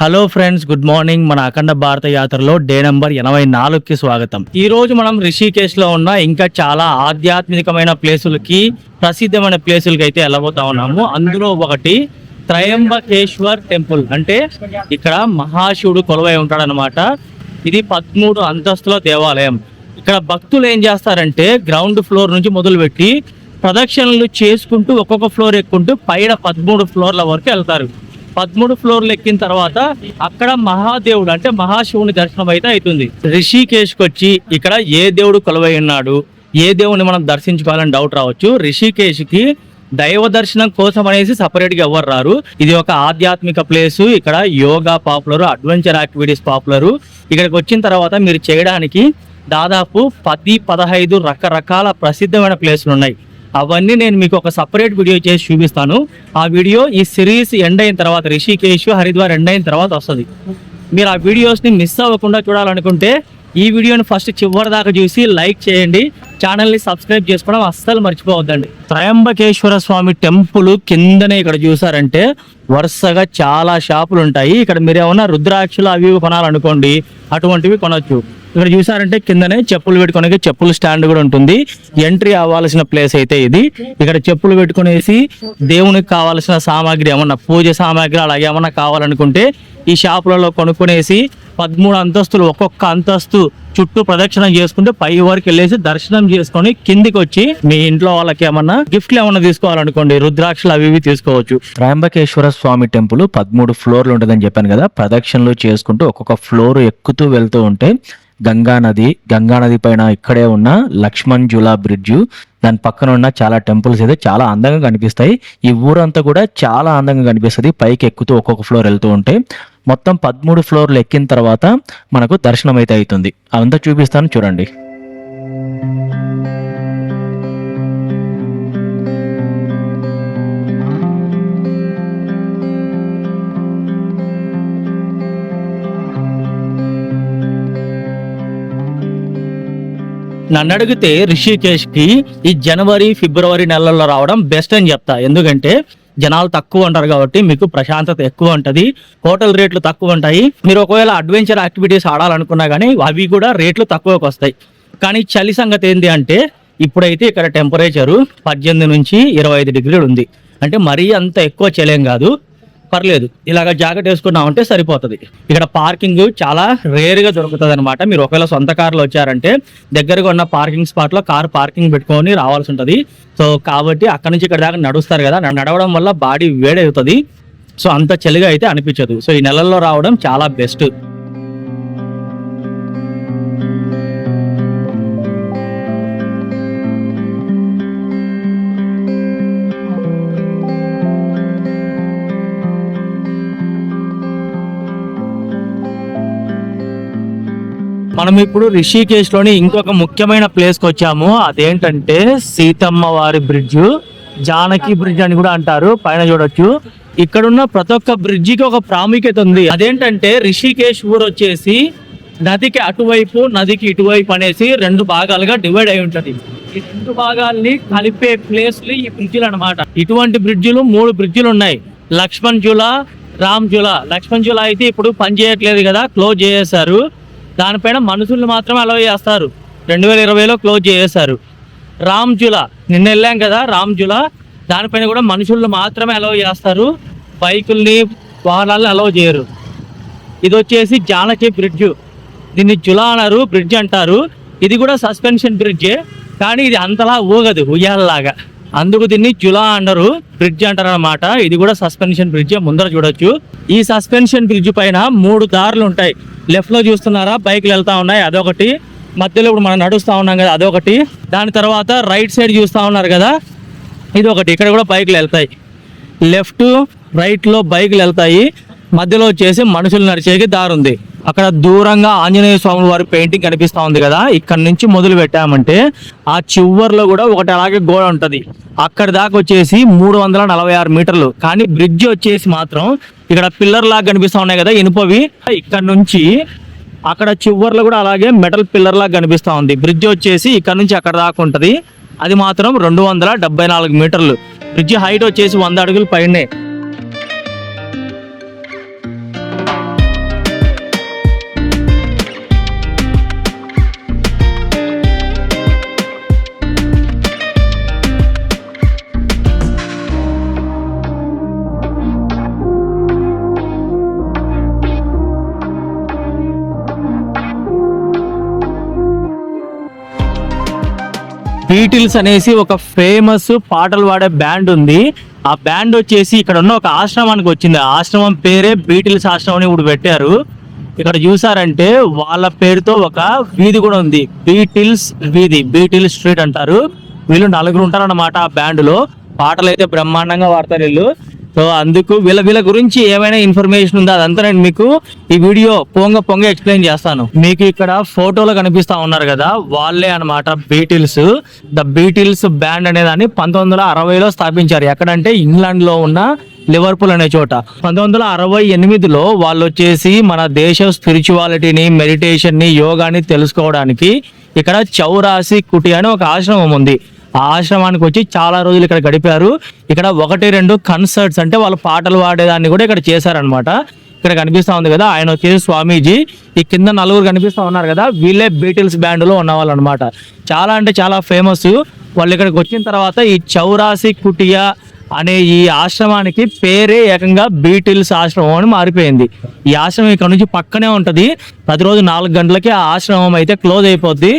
Hello friends good morning. మన అఖండ భారత యాత్రలో డే నెంబర్ ఎనభై నాలుగుకి స్వాగతం. ఈ రోజు మనం రిషికేశ్లో ఉన్న ఇంకా చాలా ఆధ్యాత్మికమైన ప్లేసులకి ప్రసిద్ధమైన ప్లేసులకి అయితే వెళ్ళబోతా ఉన్నాము. అందులో ఒకటి త్రయంబకేశ్వర్ టెంపుల్. అంటే ఇక్కడ మహాశివుడు కొలువై ఉంటాడనమాట ఇది పదమూడు అంతస్తుల దేవాలయం. ఇక్కడ భక్తులు ఏం చేస్తారంటే గ్రౌండ్ ఫ్లోర్ నుంచి మొదలుపెట్టి ప్రదక్షిణలు చేసుకుంటూ ఒక్కొక్క ఫ్లోర్ ఎక్కుంటూ పైన పదమూడు ఫ్లోర్ల వరకు వెళ్తారు. పదమూడు ఫ్లోర్లు ఎక్కిన తర్వాత అక్కడ మహాదేవుడు అంటే మహాశివుని దర్శనం అయితే అవుతుంది. రిషికేష్కి వచ్చి ఇక్కడ ఏ దేవుడు కొలువై ఉన్నాడు ఏ దేవుని మనం దర్శించుకోవాలని డౌట్ రావచ్చు. రిషికేష్కి దైవ దర్శనం కోసం అనేసి సపరేట్గా ఎవరు రారు. ఇది ఒక ఆధ్యాత్మిక ప్లేస్. ఇక్కడ yoga popular adventure activities popular. ఇక్కడికి వచ్చిన తర్వాత మీరు చేయడానికి దాదాపు పది పదహైదు రకరకాల ప్రసిద్ధమైన ప్లేసులు ఉన్నాయి అవన్నీ నేను మీకు ఒక సపరేట్ వీడియో చేసి చూపిస్తాను. ఆ వీడియో ఈ సిరీస్ ఎండ్ అయిన తర్వాత రిషికేష్ హరిద్వార్ ఎండ్ అయిన తర్వాత వస్తుంది. మీరు ఆ వీడియోస్ని మిస్ అవ్వకుండా చూడాలనుకుంటే ఈ వీడియోని ఫస్ట్ చివరి దాకా చూసి లైక్ చేయండి. ఛానల్ని సబ్స్క్రైబ్ చేసుకోవడం అస్సలు మర్చిపోవద్దండి. త్రయంబకేశ్వర స్వామి టెంపుల్ కిందనే ఇక్కడ చూసారంటే వరుసగా చాలా షాపులు ఉంటాయి. ఇక్కడ మీరు ఏమన్నా రుద్రాక్షలు అవి ఇవి కొనాలనుకోండి అటువంటివి కొనొచ్చు. ఇక్కడ చూసారంటే కిందనే చెప్పులు పెట్టుకోనికి చెప్పుల స్టాండ్ కూడా ఉంటుంది. ఎంట్రీ అవ్వాల్సిన ప్లేస్ అయితే ఇది. ఇక్కడ చెప్పులు పెట్టుకునేసి దేవునికి కావాల్సిన సామాగ్రి ఏమన్నా పూజ సామాగ్రి అలాగే ఏమన్నా కావాలనుకుంటే ఈ షాపులలో కొనుక్కునేసి పదమూడు అంతస్తులు ఒక్కొక్క అంతస్తు చుట్టూ ప్రదక్షిణం చేసుకుంటే పై వరకు వెళ్ళేసి దర్శనం చేసుకొని కిందికి వచ్చి మీ ఇంట్లో వాళ్ళకి ఏమన్నా గిఫ్ట్లు ఏమన్నా తీసుకోవాలనుకోండి రుద్రాక్షలు అవి ఇవి తీసుకోవచ్చు. త్రయంబకేశ్వర స్వామి టెంపుల్ పదమూడు ఫ్లోర్లు ఉంటుందని చెప్పాను కదా. ప్రదక్షిణలు చేసుకుంటూ ఒక్కొక్క ఫ్లోర్ ఎక్కుతూ వెళ్తూ ఉంటే గంగా నది గంగా నది పైన ఇక్కడే ఉన్న లక్ష్మణ్ జులా బ్రిడ్జ్ దాని పక్కన ఉన్న చాలా టెంపుల్స్ అయితే చాలా అందంగా కనిపిస్తాయి. ఈ ఊరంతా కూడా చాలా అందంగా కనిపిస్తుంది. పైకి ఎక్కుతూ ఒక్కొక్క ఫ్లోర్ వెళ్తూ ఉంటే మొత్తం పదమూడు ఫ్లోర్లు ఎక్కిన తర్వాత మనకు దర్శనం అయితే అవుతుంది. అదంతా చూపిస్తాను చూడండి. నన్ను అడిగితే రిషికేష్కి ఈ జనవరి ఫిబ్రవరి నెలల్లో రావడం బెస్ట్ అని చెప్తా. ఎందుకంటే జనాలు తక్కువ ఉంటారు కాబట్టి మీకు ప్రశాంతత ఎక్కువ ఉంటుంది హోటల్ రేట్లు తక్కువ ఉంటాయి. మీరు ఒకవేళ అడ్వెంచర్ యాక్టివిటీస్ ఆడాలనుకున్నా కానీ అవి కూడా రేట్లు తక్కువకి వస్తాయి. కానీ చలి సంగతి ఏంటి అంటే ఇప్పుడైతే ఇక్కడ టెంపరేచరు పద్దెనిమిది నుంచి ఇరవై ఐదు డిగ్రీలు ఉంది. అంటే మరీ అంత ఎక్కువ చలేం కాదు. పర్లేదు. ఇలాగ జాకెట్ వేసుకున్నామంటే సరిపోతుంది. ఇక్కడ పార్కింగ్ చాలా రేర్గా దొరుకుతుంది అనమాట మీరు ఒకవేళ సొంత కార్లో వచ్చారంటే దగ్గరగా ఉన్న పార్కింగ్ స్పాట్లో కార్ పార్కింగ్ పెట్టుకొని రావాల్సి ఉంటుంది సో కాబట్టి అక్కడ నుంచి ఇక్కడ దాకా నడుస్తారు కదా. నడవడం వల్ల బాడీ వేడవుతుంది. సో అంత చలిగా అయితే అనిపించదు. సో ఈ నెలల్లో రావడం చాలా బెస్ట్. మనం ఇప్పుడు రిషికేశ్లోని ఇంకొక ముఖ్యమైన ప్లేస్కి వచ్చాము. అదేంటంటే సీతమ్మ వారి బ్రిడ్జ్ జానకి బ్రిడ్జ్ అని కూడా అంటారు. పైన చూడొచ్చు. ఇక్కడున్న ప్రతి ఒక్క బ్రిడ్జికి కి ఒక ప్రాముఖ్యత ఉంది. అదేంటంటే రిషికేశ్ ఊరు వచ్చేసి నదికి అటువైపు నదికి ఇటువైపు అనేసి రెండు భాగాలుగా డివైడ్ అయి ఉంటది. ఈ రెండు భాగాల్ని కలిపే ప్లేస్లు ఈ బ్రిడ్జిలు అనమాట ఇటువంటి బ్రిడ్జిలు మూడు బ్రిడ్జిలు ఉన్నాయి. లక్ష్మణ్ జుల రామ్ జుల. లక్ష్మణ్ జుల అయితే ఇప్పుడు పనిచేయట్లేదు కదా క్లోజ్ చేసేసారు దానిపైన మనుషుల్ని మాత్రమే అలవ్ చేస్తారు. రెండు వేల ఇరవైలో క్లోజ్ చేశారు రామ్ జులా నిన్న వెళ్ళాం కదా రామ్ జులా. దానిపైన కూడా మనుషుల్ని మాత్రమే అలవ్ చేస్తారు. బైకుల్ని వాహనాలను అలవ్ చేయరు. ఇది వచ్చేసి జానకి బ్రిడ్జ్. దీన్ని జులా అన్నారు బ్రిడ్జ్ అంటారు. ఇది కూడా సస్పెన్షన్ బ్రిడ్జే కానీ ఇది అంతలా ఊగదు ఉయ్యాలలాగా. అందుకు దీన్ని జులా అంటారు బ్రిడ్జ్ అంటారు అనమాట ఇది కూడా సస్పెన్షన్ బ్రిడ్జ్ ముందర చూడొచ్చు. ఈ సస్పెన్షన్ బ్రిడ్జ్ పైన మూడు దారులు ఉంటాయి లెఫ్ట్లో చూస్తున్నారా? బైక్లు వెళ్తా ఉన్నాయి. అదొకటి. మధ్యలో ఇప్పుడు మనం నడుస్తూ ఉన్నాం కదా అదొకటి. దాని తర్వాత రైట్ సైడ్ చూస్తా ఉన్నారు కదా ఇది ఒకటి ఇక్కడ కూడా బైక్లు వెళ్తాయి. లెఫ్ట్ రైట్లో బైక్లు వెళ్తాయి. మధ్యలో వచ్చేసి మనుషులు నడిచేకి దారుంది అక్కడ దూరంగా ఆంజనేయ స్వామి వారి పెయింటింగ్ కనిపిస్తూ ఉంది కదా ఇక్కడ నుంచి మొదలు పెట్టామంటే ఆ చివర్లో కూడా ఒకటి అలాగే గోడ ఉంటుంది. అక్కడ దాకా వచ్చేసి మూడు వందల నలభై ఆరు మీటర్లు. కానీ బ్రిడ్జ్ వచ్చేసి మాత్రం ఇక్కడ పిల్లర్ లాగా కనిపిస్తూ ఉన్నాయి కదా ఇనుపవి. ఇక్కడ నుంచి అక్కడ చివర్లో కూడా అలాగే మెటల్ పిల్లర్ లాగా కనిపిస్తూ ఉంది. బ్రిడ్జ్ వచ్చేసి ఇక్కడ నుంచి అక్కడ దాకా ఉంటుంది. అది మాత్రం రెండు వందల డెబ్బై నాలుగు మీటర్లు. బ్రిడ్జ్ హైట్ వచ్చేసి వంద అడుగులు పైనే. బీటిల్స్ అనేసి ఒక ఫేమస్ పాటలు పాడే బ్యాండ్ ఉంది. ఆ బ్యాండ్ వచ్చేసి ఇక్కడ ఉన్న ఒక ఆశ్రమానికి వచ్చింది. ఆ ఆశ్రమం పేరే బీటిల్స్ ఆశ్రమం అని ఇప్పుడు పెట్టారు. ఇక్కడ చూసారంటే వాళ్ళ పేరుతో ఒక వీధి కూడా ఉంది. బీటిల్స్ వీధి బీటిల్స్ స్ట్రీట్ అంటారు. వీళ్ళు నలుగురు ఉంటారన్నమాట ఆ బ్యాండ్లో. పాటలు అయితే బ్రహ్మాండంగా వాడతారు వీళ్ళు. సో అందుకు వీళ్ళ వీళ్ళ గురించి ఏమైనా ఇన్ఫర్మేషన్ ఉందా? అదంతా నేను మీకు ఈ వీడియో పొంగ పొంగ ఎక్స్ప్లెయిన్ చేస్తాను. మీకు ఇక్కడ ఫోటోలో కనిపిస్తా ఉన్నారు కదా? వాళ్ళే అన్నమాట బీటిల్స్ ద బీటిల్స్ బ్యాండ్ అనే దాన్ని పంతొమ్మిది వందల అరవైలో స్థాపించారు. ఎక్కడంటే ఇంగ్లాండ్లో ఉన్న లివర్పూల్ అనే చోట. పంతొమ్మిది వందల అరవై ఎనిమిదిలో వాళ్ళు వచ్చేసి మన దేశ స్పిరిచువాలిటీని మెడిటేషన్ని యోగాని తెలుసుకోవడానికి ఇక్కడ చౌరాసి కుటి అని ఒక ఆశ్రమం ఉంది. ఆ ఆశ్రమానికి వచ్చి చాలా రోజులు ఇక్కడ గడిపారు. ఇక్కడ ఒకటి రెండు కన్సర్ట్స్ అంటే వాళ్ళు పాటలు పాడేదాన్ని కూడా ఇక్కడ చేశారనమాట ఇక్కడ కనిపిస్తా ఉంది కదా ఆయన వచ్చేసి స్వామీజీ. ఈ కింద నలుగురు కనిపిస్తా ఉన్నారు కదా వీళ్ళే బీటిల్స్ బ్యాండ్లో ఉన్నవాళ్ళు అనమాట చాలా అంటే చాలా ఫేమస్ వాళ్ళు ఇక్కడికి వచ్చిన తర్వాత ఈ చౌరాసి కుటియా అనే ఈ ఆశ్రమానికి పేరే ఏకంగా బీటిల్స్ ఆశ్రమం అని మారిపోయింది. ఈ ఆశ్రమం ఇక్కడ నుంచి పక్కనే ఉంటుంది. ప్రతిరోజు నాలుగు గంటలకి ఆ ఆశ్రమం అయితే క్లోజ్ అయిపోద్ది.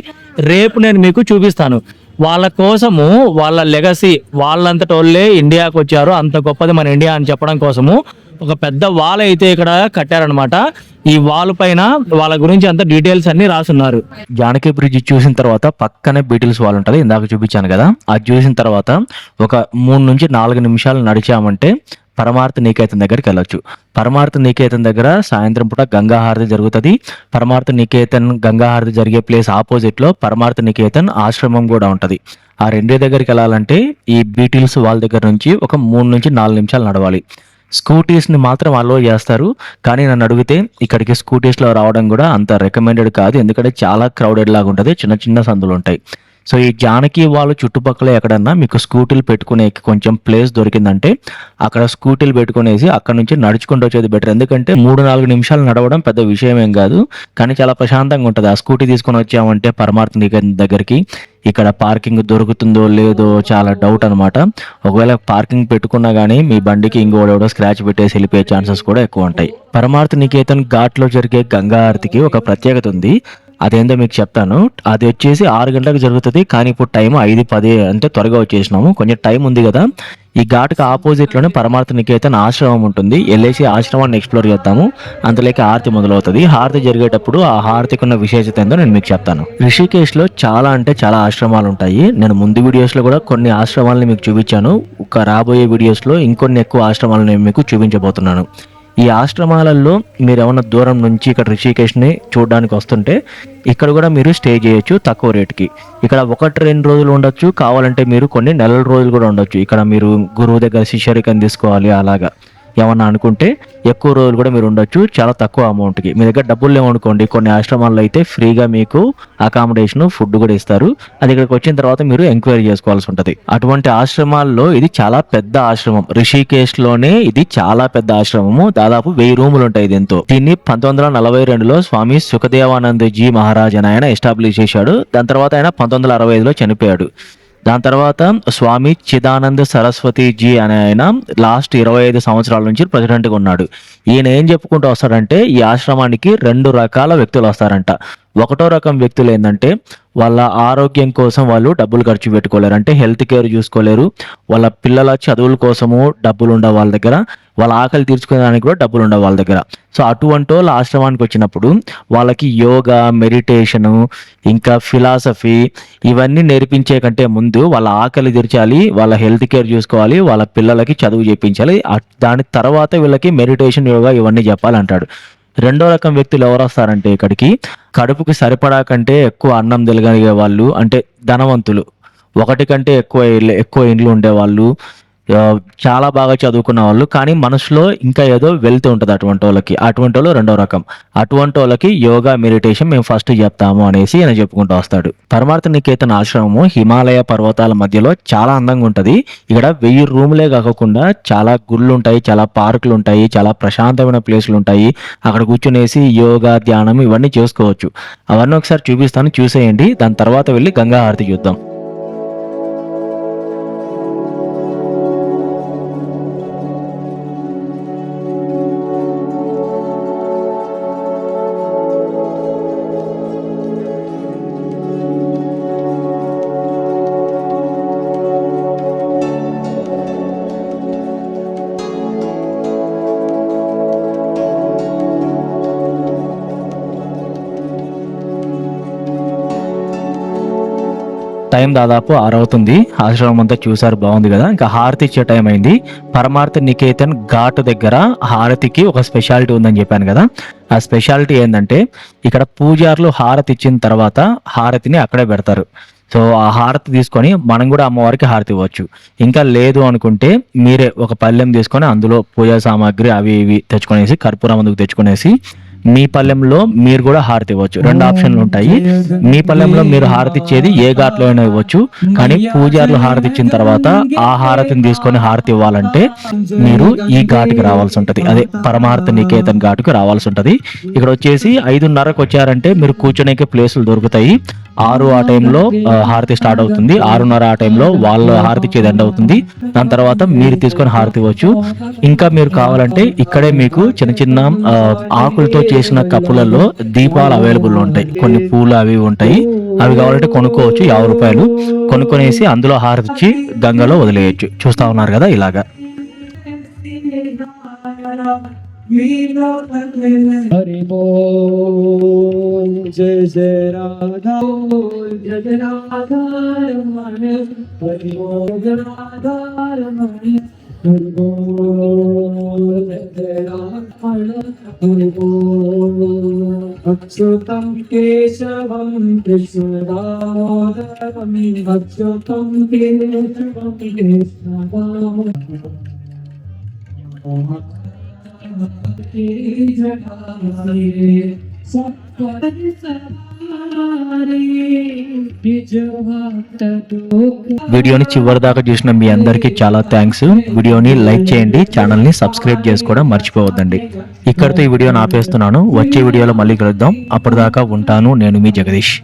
రేపు నేను మీకు చూపిస్తాను. వాళ్ళ కోసము వాళ్ళ లెగసీ వాళ్ళంతటోళ్ళే ఇండియాకు ఇండియాకి వచ్చారు అంత గొప్పది మన ఇండియా అని చెప్పడం కోసము. ఒక పెద్ద వాల్ అయితే ఇక్కడ కట్టారనమాట ఈ వాల్ పైన వాళ్ళ గురించి అంత డీటెయిల్స్ అన్ని రాసున్నారు. జానకి బ్రిడ్జ్ చూసిన తర్వాత పక్కనే బీటిల్స్ వాల్ ఉంటుంది. ఇందాక చూపించాను కదా. అది చూసిన తర్వాత ఒక మూడు నుంచి నాలుగు నిమిషాలు నడిచామంటే పరమార్థ నికేతన్ దగ్గరికి వెళ్ళొచ్చు. పరమార్థ నికేతన్ దగ్గర సాయంత్రం పూట గంగాహారతి జరుగుతుంది. పరమార్థ నికేతన్ గంగాహారతి జరిగే ప్లేస్ ఆపోజిట్లో పరమార్థ నికేతన్ ఆశ్రమం కూడా ఉంటుంది. ఆ రెండే దగ్గరికి వెళ్ళాలంటే ఈ బీటిల్స్ వాళ్ళ దగ్గర నుంచి ఒక మూడు నుంచి నాలుగు నిమిషాలు నడవాలి. స్కూటీస్ని మాత్రం అలో చేస్తారు. కానీ నన్ను అడిగితే ఇక్కడికి స్కూటీస్లో రావడం కూడా అంత రికమెండెడ్ కాదు. ఎందుకంటే చాలా క్రౌడెడ్ లాగా ఉంటుంది. చిన్న చిన్న సందులు ఉంటాయి. సో ఈ జానకి వాళ్ళు చుట్టుపక్కల ఎక్కడన్నా మీకు స్కూటీలు పెట్టుకునే కొంచెం ప్లేస్ దొరికిందంటే అక్కడ స్కూటీలు పెట్టుకునేసి అక్కడ నుంచి నడుచుకుంటూ వచ్చేది బెటర్ ఎందుకంటే మూడు నాలుగు నిమిషాలు నడవడం పెద్ద విషయం ఏం కాదు. కానీ చాలా ప్రశాంతంగా ఉంటుంది. ఆ స్కూటీ తీసుకొని వచ్చామంటే పరమార్థ దగ్గరికి ఇక్కడ పార్కింగ్ దొరుకుతుందో లేదో చాలా డౌట్ అనమాట ఒకవేళ పార్కింగ్ పెట్టుకున్నా కానీ మీ బండికి ఇంకోడెవడో స్క్రాచ్ పెట్టేసి వెళ్ళిపోయే ఛాన్సెస్ కూడా ఎక్కువ ఉంటాయి. పరమార్థ నికేతన్ ఘాట్లో జరిగే గంగా ఆరతికి ఒక ప్రత్యేకత ఉంది. అదేందో మీకు చెప్తాను. అది వచ్చేసి ఆరు గంటలకు జరుగుతుంది కానీ ఇప్పుడు టైం ఐదు పది అంటే త్వరగా వచ్చేసినాము. కొంచెం టైం ఉంది కదా. ఈ ఘాట్కి ఆపోజిట్లోనే పరమార్థ నికేతన్ ఆశ్రమం ఉంటుంది. వెళ్ళేసి ఆశ్రమాన్ని ఎక్స్ప్లోర్ చేస్తాము అంతలేక హారతి మొదలవుతుంది. హారతి జరిగేటప్పుడు ఆ హారతికి ఉన్న విశేషత ఏందో నేను మీకు చెప్తాను. రిషికేష్లో చాలా అంటే చాలా ఆశ్రమాలు ఉంటాయి నేను ముందు వీడియోస్లో కూడా కొన్ని ఆశ్రమాలను మీకు చూపించాను. ఒక రాబోయే వీడియోస్లో ఇంకొన్ని ఎక్కువ ఆశ్రమాలను నేను మీకు చూపించబోతున్నాను. ఈ ఆశ్రమాలలో మీరు ఏమన్నా దూరం నుంచి ఇక్కడ రిషికేష్ని చూడడానికి వస్తుంటే ఇక్కడ కూడా మీరు స్టే చేయొచ్చు తక్కువ రేటుకి. ఇక్కడ ఒకటి రెండు రోజులు ఉండొచ్చు కావాలంటే మీరు కొన్ని నెలల రోజులు కూడా ఉండొచ్చు. ఇక్కడ మీరు గురువు దగ్గర శిష్యరికం తీసుకోవాలి అలాగా. ఏమన్నా అనుకుంటే ఎక్కువ రోజులు కూడా మీరు ఉండొచ్చు. చాలా తక్కువ అమౌంట్కి. మీ దగ్గర డబ్బులు లేవనుకోండి కొన్ని ఆశ్రమాల్లో అయితే ఫ్రీగా మీకు అకామిడేషన్ ఫుడ్ కూడా ఇస్తారు. అది ఇక్కడికి వచ్చిన తర్వాత మీరు ఎంక్వైరీ చేసుకోవాల్సి ఉంటుంది. అటువంటి ఆశ్రమాల్లో ఇది చాలా పెద్ద ఆశ్రమం. రిషికేశ్లోనే ఇది చాలా పెద్ద ఆశ్రమము. దాదాపు వెయ్యి రూములు ఉంటాయి దీంతో. దీన్ని పంతొమ్మిది వందల నలభై రెండులో స్వామి సుఖదేవానంద్ జీ మహారాజ్ అని ఆయన ఎస్టాబ్లిష్ చేశాడు. దాని తర్వాత ఆయన పంతొమ్మిది వందల అరవై ఐదులో చనిపోయాడు. దాని తర్వాత స్వామి చిదానంద సరస్వతిజీ అనే ఆయన లాస్ట్ ఇరవై ఐదు సంవత్సరాల నుంచి ప్రెసిడెంట్గా ఉన్నాడు. ఈయన ఏం చెప్పుకుంటూ వస్తాడంటే ఈ ఆశ్రమానికి రెండు రకాల వ్యక్తులు వస్తారంట. ఒకటో రకం వ్యక్తులు ఏంటంటే వాళ్ళ ఆరోగ్యం కోసం వాళ్ళు డబ్బులు ఖర్చు పెట్టుకోలేరు. అంటే హెల్త్ కేర్ చూసుకోలేరు. వాళ్ళ పిల్లల చదువుల కోసము డబ్బులు ఉండవు వాళ్ళ దగ్గర. వాళ్ళ ఆకలి తీర్చుకోవడానికి కూడా డబ్బులు ఉండవు వాళ్ళ దగ్గర. సో అటువంటి వాళ్ళు ఆశ్రమానికి వచ్చినప్పుడు వాళ్ళకి యోగా మెడిటేషను ఇంకా ఫిలాసఫీ ఇవన్నీ నేర్పించే కంటే ముందు వాళ్ళ ఆకలి తీర్చాలి వాళ్ళ హెల్త్ కేర్ చూసుకోవాలి వాళ్ళ పిల్లలకి చదువు చేయించాలి దాని తర్వాత వీళ్ళకి మెడిటేషన్ యోగా ఇవన్నీ చెప్పాలంటాడు. రెండో రకం వ్యక్తులు ఎవరు వస్తారంటే ఇక్కడికి కడుపుకి సరిపడా కంటే ఎక్కువ అన్నం తినగలిగే వాళ్ళు అంటే ధనవంతులు. ఒకటి కంటే ఎక్కువ ఎక్కువ ఇండ్లు ఉండేవాళ్ళు. చాలా బాగా చదువుకున్న వాళ్ళు కానీ మనసులో ఇంకా ఏదో వెళ్తూ ఉంటుంది అటువంటి వాళ్ళకి. అటువంటి వాళ్ళు రెండో రకం. అటువంటి వాళ్ళకి యోగా మెడిటేషన్ మేము ఫస్ట్ చెప్తాము అనేసి ఆయన చెప్పుకుంటూ వస్తాడు. పరమార్థ నికేతన్ ఆశ్రమము హిమాలయ పర్వతాల మధ్యలో చాలా అందంగా ఉంటుంది. ఇక్కడ వెయ్యి రూములే కాకుండా చాలా గుళ్ళు ఉంటాయి చాలా పార్కులు ఉంటాయి చాలా ప్రశాంతమైన ప్లేసులు ఉంటాయి. అక్కడ కూర్చునేసి యోగా ధ్యానం ఇవన్నీ చేసుకోవచ్చు. అవన్నీ ఒకసారి చూపిస్తాను చూసేయండి. దాని తర్వాత వెళ్ళి గంగా హారతి చూద్దాం. టైం దాదాపు ఆరవుతుంది. ఆశ్రమం అంతా చూసారు బాగుంది కదా. ఇంకా హారతి ఇచ్చే టైం అయింది. పరమార్థ నికేతన్ ఘాట్ దగ్గర హారతికి ఒక స్పెషాలిటీ ఉందని చెప్పాను కదా. ఆ స్పెషాలిటీ ఏంటంటే ఇక్కడ పూజారులు హారతి ఇచ్చిన తర్వాత హారతిని అక్కడే పెడతారు. సో ఆ హారతి తీసుకొని మనం కూడా అమ్మవారికి హారతి ఇవ్వచ్చు. ఇంకా లేదు అనుకుంటే మీరే ఒక పళ్ళెం తీసుకొని అందులో పూజా సామాగ్రి అవి ఇవి తెచ్చుకునేసి కర్పూరం అందుకు తెచ్చుకునేసి మీ పళ్ళెంలో మీరు కూడా హారతి ఇవ్వచ్చు. రెండు ఆప్షన్లు ఉంటాయి. మీ పళ్ళెంలో మీరు హారతి ఇచ్చేది ఏ ఘాట్లో అయినా ఇవ్వచ్చు. కానీ పూజారులు హారతి ఇచ్చిన తర్వాత ఆ హారతిని తీసుకొని హారతి ఇవ్వాలంటే మీరు ఈ ఘాటుకి రావాల్సి ఉంటది. అదే పరమార్థ నికేతన్ ఘాటుకి రావాల్సి ఉంటది. ఇక్కడ వచ్చేసి ఐదున్నరకు వచ్చారంటే మీరు కూర్చోడానికి ప్లేసులు దొరుకుతాయి. ఆరు ఆ టైంలో హారతి స్టార్ట్ అవుతుంది. ఆరున్నర ఆ టైంలో వాళ్ళ హారతి ఇచ్చేది ఎండ్ అవుతుంది. దాని తర్వాత మీరు తీసుకొని హారతి ఇవ్వచ్చు. ఇంకా మీరు కావాలంటే ఇక్కడే మీకు చిన్న చిన్న ఆకులతో చేసిన కప్పులలో దీపాలు అవైలబుల్ ఉంటాయి. కొన్ని పూలు అవి ఉంటాయి. అవి కావాలంటే కొనుక్కోవచ్చు. యాభై రూపాయలు. కొనుక్కొనేసి అందులో హారతి ఇచ్చి గంగలో వదిలేయచ్చు. చూస్తా ఉన్నారు కదా ఇలాగా. हरि बोल जय जय राधा बोल जय जय राधा रमण हरि बोल जय राधा रमण हरि बोल जय जय राधा हरि बोल अच्युतं केशवं कृष्णदामोदरं अच्युतं केशवं कृष्णदामोदरम् వీడియోని చివరి దాకా చూసిన మీ అందరికీ చాలా థ్యాంక్స్ వీడియోని లైక్ చేయండి ఛానల్ని సబ్స్క్రైబ్ చేసుకోవడం మర్చిపోవద్దండి. ఇక్కడితో ఈ వీడియోని ఆపేస్తున్నాను. వచ్చే వీడియోలో మళ్ళీ కలుద్దాం. అప్పటిదాకా ఉంటాను నేను మీ జగదీష్.